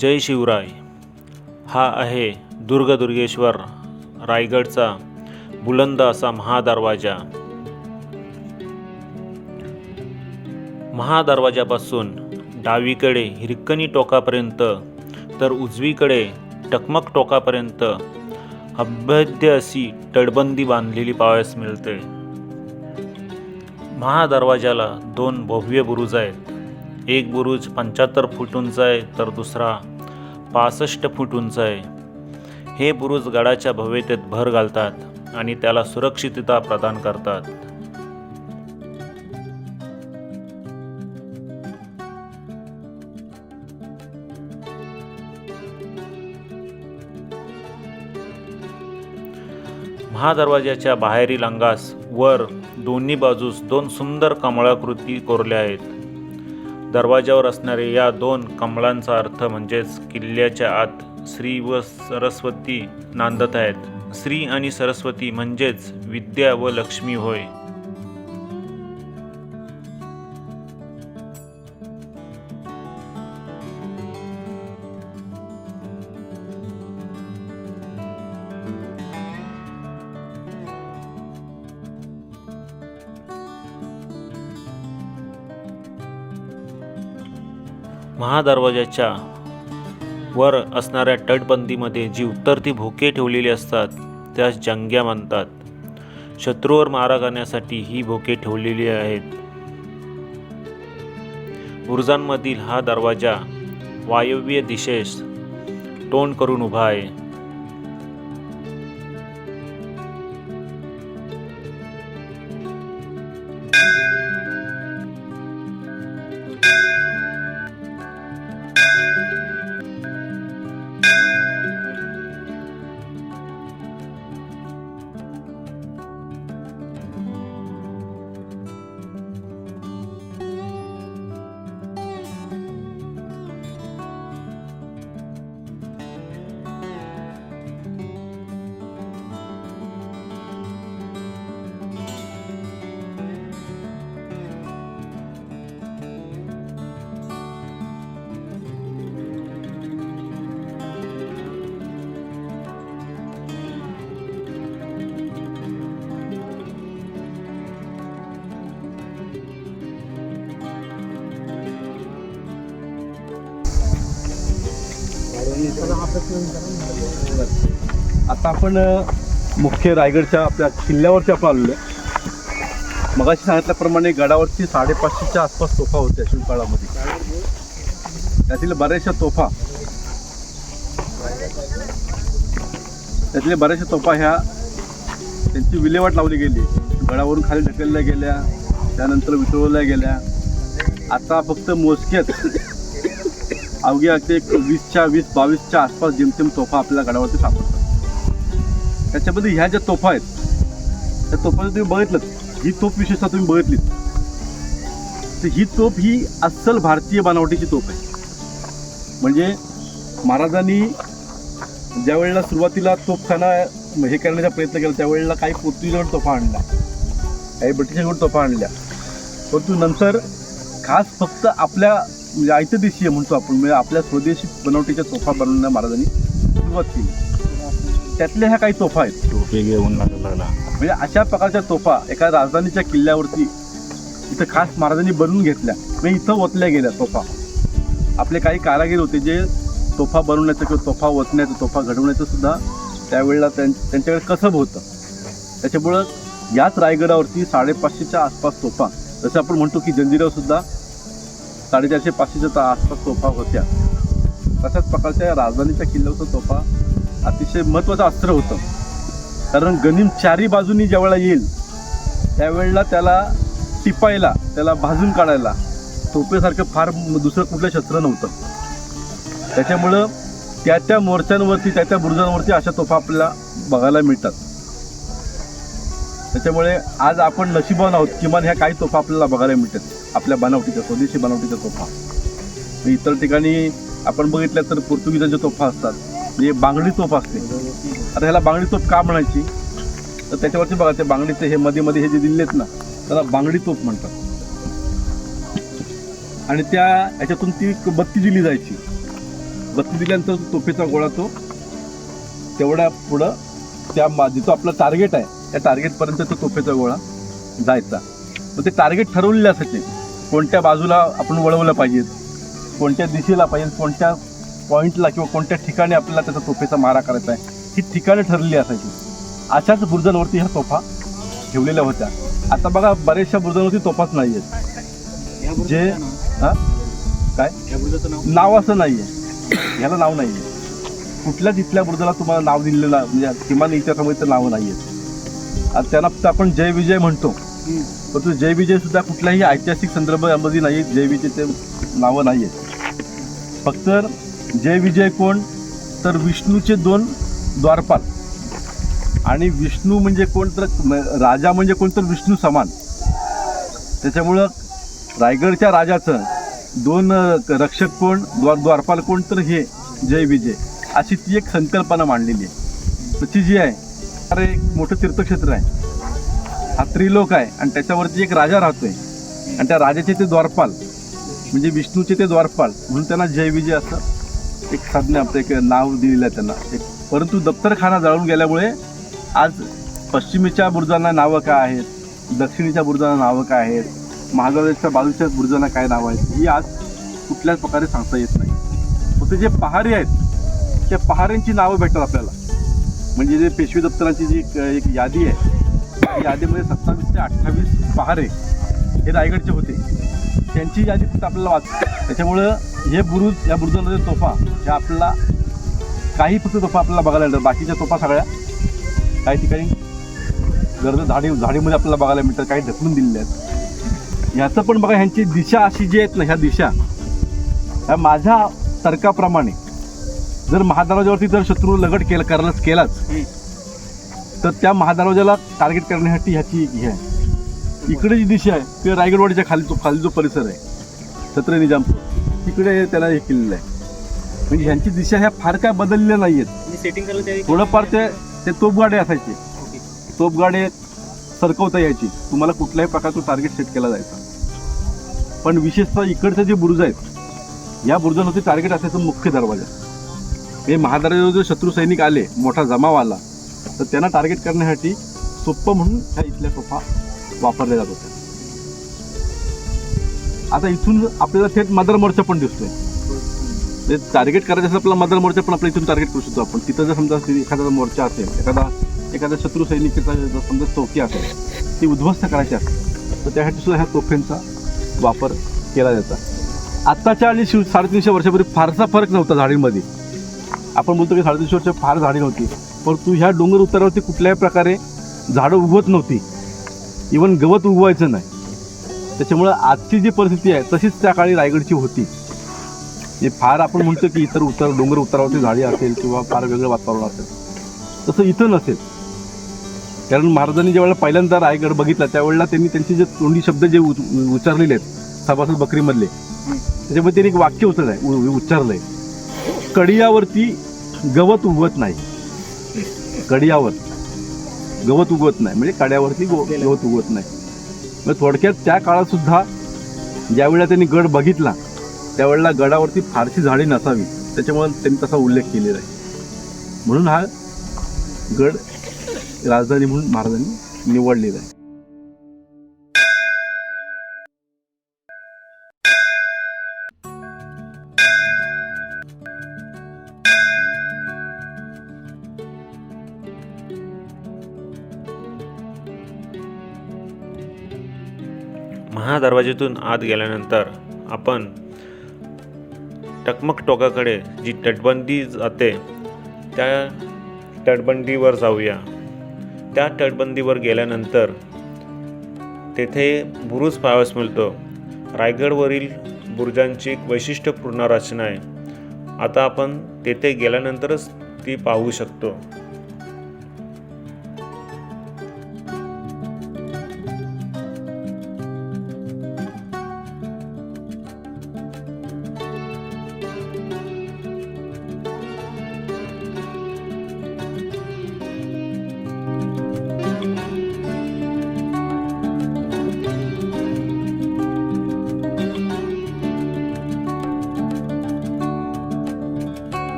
जय शिवराय. हा आहे दुर्गदुर्गेश्वर रायगडचा बुलंद असा महादरवाजा. महादरवाजापासून डावीकडे हिरकणी टोकापर्यंत तर उजवीकडे टकमक टोकापर्यंत अभेद्य अशी तटबंदी बांधलेली पाहावयास मिळते. महादरवाजाला दोन भव्य बुरुज आहेत. एक बुरुज पंच्याहत्तर फूट उंच आहे तर दुसरा पासष्ट फूट उंच आहे. हे बुरुज गडाच्या भव्यतेत भर घालतात आणि त्याला सुरक्षितता प्रदान करतात. महादरवाज्याच्या बाहेरील अंगास वर दोन्ही बाजूस दोन सुंदर कमळाकृती कोरल्या आहेत. दरवाजावर असणारे या दोन कमळांचा अर्थ म्हणजेच किल्ल्याच्या आत श्री व सरस्वती नांदत आहेत. श्री आणि सरस्वती म्हणजेच विद्या व लक्ष्मी होय. महादरवाज्याच्या वर असणाऱ्या तटबंदीमध्ये जी उत्तरती भोके ठेवलेली असतात त्यास जंग्या म्हणतात. शत्रूवर मारा करण्यासाठी ही भोके ठेवलेली आहेत. बुरुजांमधील हा दरवाजा वायव्य दिशेस तोंड करून उभा आहे. आता आपण मुख्य रायगडच्या आपल्या किल्ल्यावरती आपण आलेलो आहे. मगाशी सांगितल्याप्रमाणे गडावरती साडेपाचशेच्या आसपास तोफा होत्या शिवकाळामध्ये त्यातील बऱ्याचशा तोफा त्यातल्या बऱ्याचशा तोफा ह्या त्यांची विल्हेवाट लावली गेली. गडावरून खाली ढकलल्या गेल्या त्यानंतर वितळवल्या गेल्या. आता फक्त मोजक्यात अवघ्या अगदी एक वीसच्या वीस बावीसच्या आसपास जेमतेम तोफा आपल्या गडावरती सापडतात. त्याच्यामध्ये ह्या ज्या तोफा आहेत त्या तोफाचं तुम्ही बघितलं ही तोफ विशेषतः तुम्ही बघितली तर ही तोफ ही अस्सल भारतीय बनावटीची तोफ आहे. म्हणजे महाराजांनी ज्यावेळेला सुरुवातीला तोफखाना हे करण्याचा प्रयत्न केला त्यावेळेला काही पोर्तुगीजकडून तोफा आणल्या. काही ब्रिटिशांकडून तोफा आणल्या. परंतु नंतर खास फक्त आपल्या म्हणजे आयत्या देशीय म्हणतो आपण. म्हणजे आपल्या स्वदेशी बनावटीच्या तोफा बनवण्या महाराजांनी सुरुवात केली. त्यातल्या ह्या काही तोफा आहेत. टोपे घेऊन लागला म्हणजे अशा प्रकारच्या तोफा एका राजधानीच्या किल्ल्यावरती इथं खास महाराजांनी बनवून घेतल्या. म्हणजे इथं ओतल्या गेल्या तोफा आपले काही कारागीर होते जे तोफा बनवण्याचं किंवा तोफा ओतण्याचं तोफा घडवण्याचं सुद्धा त्यावेळेला त्यां त्यांच्याकडे कसब होतं. त्याच्यामुळं याच रायगडावरती साडेपाचशेच्या आसपास तोफा जसं आपण म्हणतो की जंजिरावर सुद्धा साडेचारशे पाचशेच्या आसपास तोफा होत्या. तशाच प्रकारच्या राजधानीच्या किल्ल्यावरचा तोफा अतिशय महत्त्वाचं अस्त्र होतं. कारण गनिम चारी बाजूनी ज्यावेळेला येईल त्यावेळेला त्याला टिपायला त्याला भाजून काढायला तोफेसारखं फार दुसरं कुठलं शस्त्र नव्हतं. त्याच्यामुळं त्या त्या मोर्चांवरती त्या त्या बुरुजांवरती अशा तोफा आपल्याला बघायला मिळतात. त्याच्यामुळे आज आपण नशिबान आहोत किमान ह्या काही तोफा आपल्याला बघायला मिळतात. आपल्या बनावटीचा स्वदेशी बनावटीचा तोफा. इतर ठिकाणी आपण बघितल्या तर पोर्तुगीजांच्या तोफा असतात. म्हणजे बांगडी तोफ असते. आता ह्याला बांगडी तोफ का म्हणायची? तर त्याच्यावरती बघा ते बांगडीचे हे मध्ये मध्ये हे जे दिलेत ना त्याला बांगडी तोफ म्हणतात. आणि त्या ह्याच्यातून ती बत्ती दिली जायची. बत्ती दिल्यानंतर तोफेचा गोळा तो तेवढ्या पुढं त्या मा- जिथं आपलं टार्गेट आहे त्या टार्गेटपर्यंत तो तोफेचा गोळा जायचा. मग ते टार्गेट ठरवलेले असायचे. कोणत्या बाजूला आपण वळवलं पाहिजे कोणत्या दिशेला पाहिजे कोणत्या पॉईंटला किंवा कोणत्या ठिकाणी आपल्याला त्याचा तोफेचा मारा करायचा आहे ही ठिकाणं ठरलेली असायची. अशाच बुर्जांवरती ह्या तोफा ठेवलेल्या होत्या. आता बघा बऱ्याचशा बुर्जांवरती तोफाच नाही आहेत जे हा? काय? नाव? असं नाही आहे ह्याला नाव नाही आहे कुठल्याच इथल्या बुर्जाला तुम्हाला नाव दिलेलं म्हणजे किमान इतिहासामध्ये तर नावं नाही आहेत त्यांना फक्त आपण जय विजय म्हणतो. परंतु जय विजय सुद्धा कुठल्याही ऐतिहासिक संदर्भामध्ये नाही जय विजयचे नावं नाही आहेत फक्त जय विजय कोण? तर विष्णूचे दोन द्वारपाल. आणि विष्णू म्हणजे कोण? तर राजा म्हणजे कोण? तर विष्णू समान. त्याच्यामुळं रायगडच्या राजाचं दोन रक्षक कोण? द्वार द्वारपाल कोण? तर हे जय विजय अशी ती एक संकल्पना मांडलेली आहे. त्याची जी आहे. अरे एक मोठं तीर्थक्षेत्र आहे. हा त्रिलोक आहे आणि त्याच्यावरती एक राजा राहतोय. आणि त्या राजाचे ते द्वारपाल म्हणजे विष्णूचे ते द्वारपाल म्हणून त्यांना जय विजय असं एक संज्ञा आपलं एक नाव दिलेलं आहे त्यांना. एक परंतु दप्तरखाना जळून गेल्यामुळे आज पश्चिमेच्या बुरुजांना नावं काय आहेत? दक्षिणेच्या बुरुजांना नावं काय आहेत? महागडच्या बाजूच्या बुरुजांना काय नावं आहेत? ही आज कुठल्याच प्रकारे सांगता येत नाही. फक्त जे पहारी आहेत त्या पहाऱ्यांची नावं भेटतात आपल्याला. म्हणजे जे पेशवी दफ्तरांची जी एक एक यादी आहे यादीमध्ये सत्तावीस ते अठ्ठावीस पहारे हे रायगडचे होते. त्यांची यादी तिथं आपल्याला वाच त्याच्यामुळं हे बुरुज या बुरुजामध्ये तोफा ह्या आपल्याला काही फक्त तोफा आपल्याला बघायला मिळतात. बाकीच्या तोफा सगळ्या काही ठिकाणी गर्द झाडी झाडीमध्ये आपल्याला बघायला मिळतात. काही ढकलून दिलेल्या आहेत. ह्याचं पण बघा ह्यांची दिशा अशी जी आहेत ना ह्या दिशा ह्या माझ्या तर्काप्रमाणे जर महादरवाज्यावरती जर शत्रू लगट केला करायलाच केलाच तर त्या महादरवाजाला टार्गेट करण्यासाठी ह्याची हे आहे. इकडे जी दिशा आहे ते रायगडवाडीच्या खाली जो खाली जो परिसर आहे छत्र निजामपूर तिकडे त्याला हे केलेलं आहे. म्हणजे ह्यांची दिशा ह्या फार काय बदललेल्या नाही आहेत थोडंफार ते ते तोपगाडे असायचे. तोपगाडे सरकवता यायची. तुम्हाला कुठल्याही प्रकारचं टार्गेट सेट केला जायचा. पण विशेषतः इकडचे जे बुरुज आहेत या बुरुजांवरती टार्गेट असायचं मुख्य दरवाजा. हे महादरवाजावर जो शत्रू सैनिक आले मोठा जमाव आला. तर त्यांना टार्गेट करण्यासाठी सोप्प म्हणून ह्या इथल्या सोफा वापरल्या जात होत्या. आता इथून आपल्याला थेट मदर मोर्चा पण दिसतोय. म्हणजे ते टार्गेट करायचं असेल आपला मदर मोर्चा पण आपल्या इथून टार्गेट करू शकतो आपण. तिथं जर समजा एखादा मोर्चा असेल एखादा एखाद्या शत्रू सैनिकाचा समजा चौकी असेल ती उद्ध्वस्त करायची असेल तर त्यासाठी सुद्धा ह्या तोफेंचा वापर केला जातो. आत्ताच्या आणि शिव साडेतीनशे वर्षापूर्वी फारसा फरक नव्हता झाडीमध्ये. आपण बोलतो की साडेतीनशे वर्ष फार झाडी नव्हती. परंतु ह्या डोंगर उतारावरती कुठल्याही प्रकारे झाडं उगवत नव्हती. इवन गवत उगवायचं नाही. त्याच्यामुळं आजची जी परिस्थिती आहे तशीच त्या काळी रायगडची होती. हे फार आपण म्हणतो की इतर उतार डोंगर उतारावरती झाडी असेल किंवा फार वेगळं वातावरण असेल तसं इथं नसेल. कारण महाराजांनी ज्यावेळेला पहिल्यांदा रायगड बघितला त्यावेळेला त्यांनी त्यांचे जे तोंडी शब्द जे उच्चारलेले आहेत सभासद बकरीमधले त्याच्यामध्ये त्यांनी एक वाक्य उचललं आहे उ- आहे कडियावरती गवत उगवत नाही. कडियावर गवत उगवत नाही. म्हणजे कड्यावरती गो- गवत उगवत नाही. मग थोडक्यात त्या काळात सुद्धा ज्यावेळेला त्यांनी गड बघितला त्यावेळेला गडावरती फारशी झाडी नसावी. त्याच्यामुळे त्यांनी तसा उल्लेख केलेला आहे. म्हणून हा गड राजधानी म्हणून महाराजांनी निवडलेला आहे. महादरवाजेतून आत गेल्यानंतर आपण टकमक टोकाकडे जी तटबंदी जाते त्या तटबंदीवर जाऊया. त्या तटबंदीवर गेल्यानंतर तेथे बुरुज पाहावयास मिळतो. रायगडवरील बुरुजांची एक वैशिष्ट्यपूर्ण रचना आहे. आता आपण तेथे गेल्यानंतरच ती पाहू शकतो.